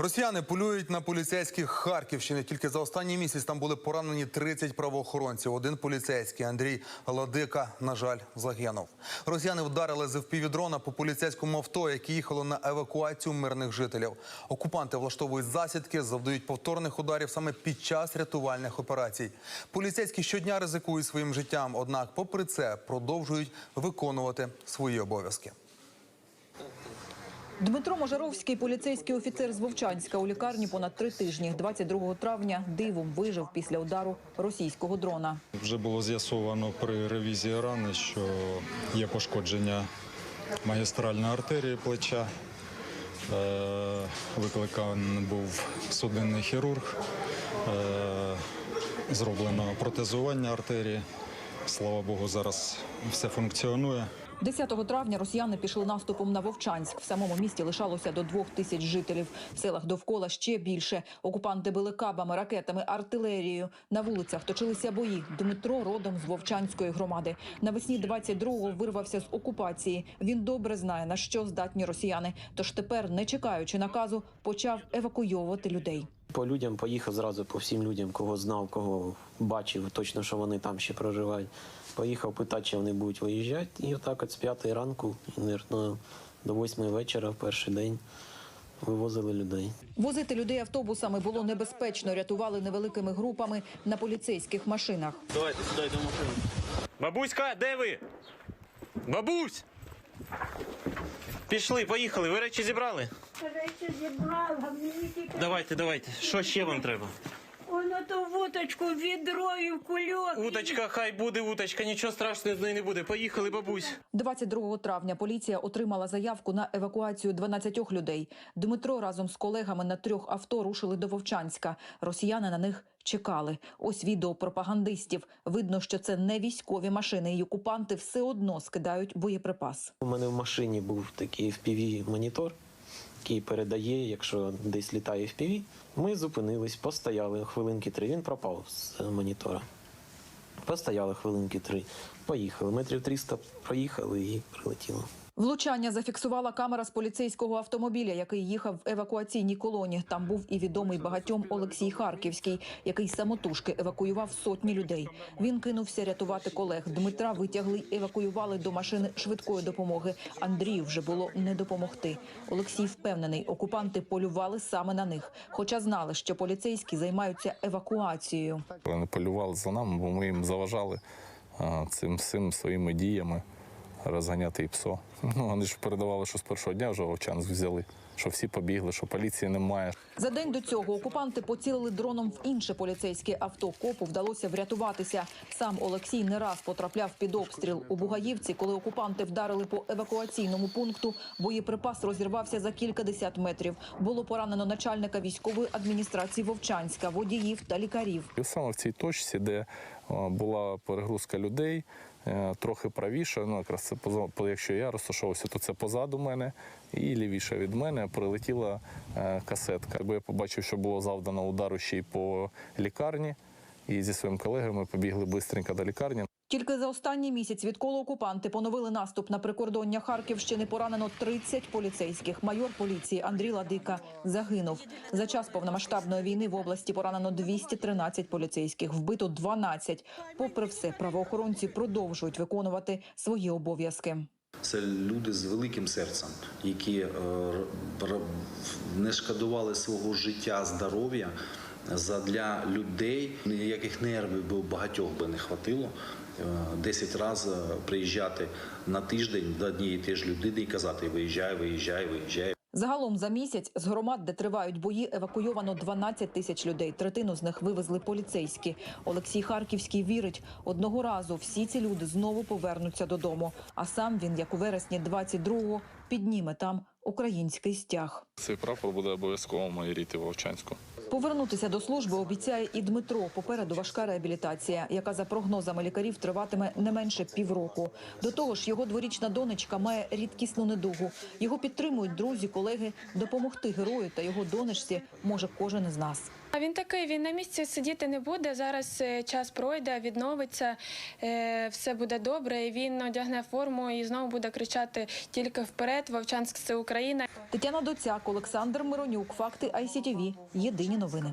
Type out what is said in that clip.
Росіяни полюють на поліцейських Харківщини. Тільки за останній місяць там були поранені 30 правоохоронців. Один поліцейський Андрій Ладика, на жаль, загинув. Росіяни вдарили з дрона по поліцейському авто, яке їхало на евакуацію мирних жителів. Окупанти влаштовують засідки, завдають повторних ударів саме під час рятувальних операцій. Поліцейські щодня ризикують своїм життям, однак, попри це, продовжують виконувати свої обов'язки. Дмитро Можаровський, поліцейський офіцер з Вовчанська у лікарні понад три тижні. 22 травня дивом вижив після удару російського дрона. Вже було з'ясовано при ревізії рани, що є пошкодження магістральної артерії плеча. Е, Викликаний був судинний хірург. Е, Зроблено протезування артерії. Слава Богу, зараз все функціонує. 10 травня росіяни пішли наступом на Вовчанськ. В самому місті лишалося до двох тисяч жителів. В селах довкола ще більше. Окупанти били кабами, ракетами, артилерією. На вулицях точилися бої. Дмитро родом з Вовчанської громади. Навесні 22-го вирвався з окупації. Він добре знає, на що здатні росіяни. Тож тепер, не чекаючи наказу, почав евакуйовувати людей. По людям поїхав зразу по всім людям, кого знав, кого бачив, точно, що вони там ще проживають. Поїхав питати, чи вони будуть виїжджати. І отак от з п'ятої ранку, мабуть, до восьмої вечора в перший день вивозили людей. Возити людей автобусами було небезпечно. Рятували невеликими групами на поліцейських машинах. Давайте сюди до машини. Бабуська, де ви? Бабусь! Пішли, поїхали. Ви речі зібрали? Речі зібрала, мені тільки Давайте, давайте. Що ще вам треба? воно ту вуточку в відро в кульок. Уточка, хай буде уточка, нічого страшного з нею не буде. Поїхали, бабусь. 22 травня поліція отримала заявку на евакуацію 12 людей. Дмитро разом з колегами на трьох авто рушили до Вовчанська. Росіяни на них чекали. Ось відео пропагандистів. Видно, що це не військові машини, і окупанти все одно скидають боєприпас. У мене в машині був такий FPV-монітор, який передає, якщо десь літає FPV. Ми зупинились, постояли хвилинки три. Він пропав з монітора. Постояли хвилинки три. Поїхали. Метрів 300 проїхали і прилетіло. Влучання зафіксувала камера з поліцейського автомобіля, який їхав в евакуаційній колоні. Там був і відомий багатьом Олексій Харківський, який самотужки евакуював сотні людей. Він кинувся рятувати колег. Дмитра витягли й евакуювали до машини швидкої допомоги. Андрію вже було не допомогти. Олексій впевнений, окупанти полювали саме на них, хоча знали, що поліцейські займаються евакуацією. Вони полювали за нами, бо ми їм заважали а, цим своїми діями розганяти і ПСО. Ну, вони ж передавали, що з першого дня вже Вовчанськ взяли, що всі побігли, що поліції немає. За день до цього окупанти поцілили дроном в інше поліцейське авто. Копу вдалося врятуватися. Сам Олексій не раз потрапляв під обстріл у Бугаївці, коли окупанти вдарили по евакуаційному пункту. Боєприпас розірвався за кількадесят метрів. Було поранено начальника військової адміністрації Вовчанська, водіїв та лікарів. І саме в цій точці, де була перегрузка людей, е, трохи правіше, ну якраз це якщо я розташовувався, то це позаду мене, і лівіше від мене прилетіла е, касетка. Якби я побачив, що було завдано удару ще й по лікарні, і зі своїм колегами побігли швидко до лікарні. Тільки за останній місяць, відколи окупанти поновили наступ на прикордоння Харківщини, поранено 30 поліцейських. Майор поліції Андрій Ладика загинув. За час повномасштабної війни в області поранено 213 поліцейських, вбито 12. Попри все, правоохоронці продовжують виконувати свої обов'язки. Це люди з великим серцем, які е, не шкодували свого життя, здоров'я задля людей, ніяких нервів би багатьох би не хватило. Десять 10 разів приїжджати на тиждень до однієї теж людини і казати виїжджай, виїжджай, виїжджай. Загалом за місяць з громад, де тривають бої, евакуйовано 12 тисяч людей. Третину з них вивезли поліцейські. Олексій Харківський вірить, одного разу всі ці люди знову повернуться додому. А сам він, як у вересні 22-го, підніме там український стяг. Цей прапор буде обов'язково майоріти в Вовчанську. Повернутися до служби обіцяє і Дмитро. Попереду важка реабілітація, яка за прогнозами лікарів триватиме не менше півроку. До того ж, його дворічна донечка має рідкісну недугу. Його підтримують друзі, колеги. Допомогти герою та його донечці може кожен із нас. А він такий, він на місці сидіти не буде. Зараз е, час пройде, відновиться, е, все буде добре. і Він одягне форму і знову буде кричати тільки вперед. Вовчанськ це Україна. Тетяна Доцяк, Олександр Миронюк. Факти ICTV. Єдині новини.